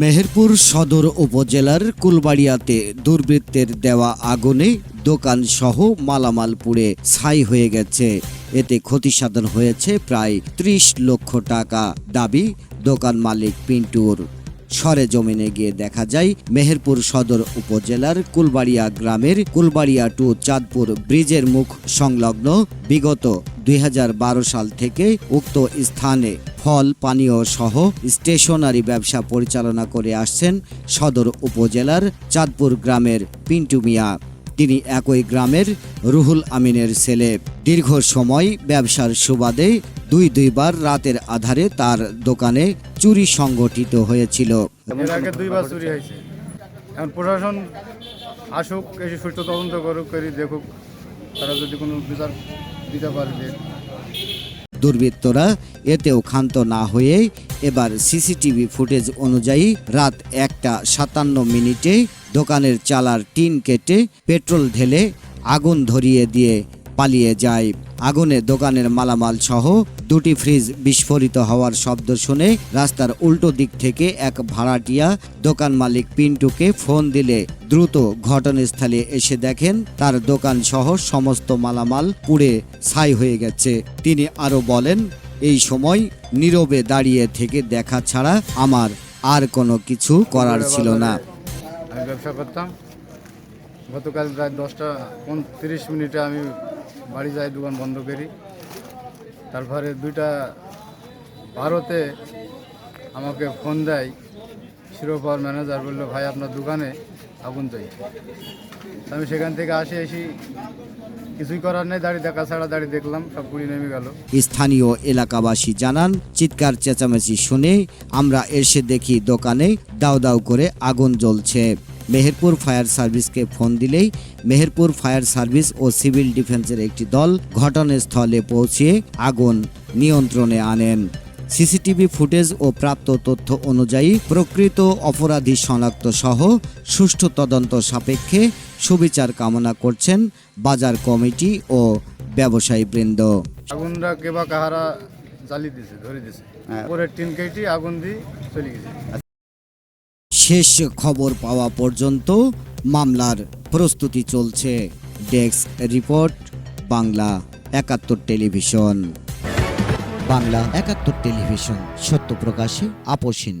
মেহেরপুর সদর উপজেলার কুলবাড়িয়াতে দুর্বৃত্তের দেওয়া আগুনে দোকান সহ মালামাল পুড়ে ছাই হয়ে গেছে। এতে ক্ষতি সাধন হয়েছে প্রায় ত্রিশ লক্ষ টাকা। দাবি দোকান মালিক পিন্টুর। সরে জমিনে গিয়ে দেখা যায় মেহেরপুর সদর উপজেলার কুলবাড়িয়া গ্রামের কুলবাড়িয়া টু চাঁদপুর ব্রিজের মুখ সংলগ্ন বিগত দুই হাজার বারো সাল থেকে উক্ত স্থানে ফল, পানীয় সহ স্টেশনারি ব্যবসা পরিচালনা করে আসছেন সদর উপজেলার চাঁদপুর গ্রামের পিন্টু মিয়া। তিনি একই গ্রামের রুহুল আমিনের ছেলে। দীর্ঘ সময় ব্যবসার সুবাদে দুই দুইবার রাতের আধারে তার দোকানে চুরি সংগঠিত হয়েছিল। দুইবার চুরি হয়েছে। এখন প্রশাসন আসুক এসে সুষ্ঠু তদন্ত করুক করি দেখুক তারা যদি কোনো বিচার দিতে পারবে দুর্বৃত্তরা এতেও ক্ষান্ত না হয়ে এবার সিসিটিভি ফুটেজ অনুযায়ী রাত একটা সাতান্ন মিনিটে দোকানের চালার টিন কেটে পেট্রোল ঢেলে আগুন ধরিয়ে দিয়ে পালিয়ে যায়। আগুনে দোকানের মালামাল সহ দুটি ফ্রিজ বিস্ফোরিত হওয়ার শব্দ শুনে রাস্তার উল্টো দিক থেকে এক ভাড়াটিয়া দোকান মালিক পিন্টুকে ফোন দিলে দ্রুত ঘটনাস্থলে এসে দেখেন তার দোকান সহ সমস্ত মালামাল পুড়ে ছাই হয়ে গেছে। তিনি আরও বলেন, এই সময় নীরবে দাঁড়িয়ে থেকে দেখা ছাড়া আমার আর কোনো কিছু করার ছিল না। ব্যবসা করতাম। গতকাল প্রায় দশটা তিরিশ মিনিটে আমি বাড়ি যাই, দোকান বন্ধ করি। তারপরে দুইটা ভারতে আমাকে ফোন দেয় শিরোপার ম্যানেজার বলল, ভাই, আপনার দোকানে আগুন চাই আমি সেখান থেকে আসে, এসি কিছুই করার নেই দাড়ি দেখা ছাড়া দাড়ি দেখলাম, সব পুড়ি নেমে গেল। স্থানীয় এলাকাবাসী জানান, চিৎকার চেঁচামেচি শুনে আমরা এসে দেখি দোকানে দাউ দাউ করে আগুন জ্বলছে। মেহেরপুর ফায়ার সার্ভিসকে ফোন দিলেই মেহেরপুর ফায়ার সার্ভিস ও সিভিল ডিফেন্সের একটি দল ঘটনাস্থলে পৌঁছে আগুন নিয়ন্ত্রণে আনেন। সিসিটিভি ফুটেজ ও প্রাপ্ত তথ্য অনুযায়ী প্রকৃত অপরাধী শনাক্ত সহ সুষ্ঠু তদন্ত সাপেক্ষে সুবিচার কামনা করছেন বাজার কমিটি ও ব্যবসায়ী বৃন্দ আগুনটা কেবা কাহারা জ্বালি দিছে ধরে দিছে। পরে টিন কেটে আগুন দিয়ে চলে গেছে। শেষ খবর পাওয়া পর্যন্ত মামলার প্রস্তুতি চলছে। ডেস্ক রিপোর্ট, বাংলা একাত্তর টেলিভিশন। বাংলা একাত্তর টেলিভিশন, সত্য প্রকাশে আপোষহীন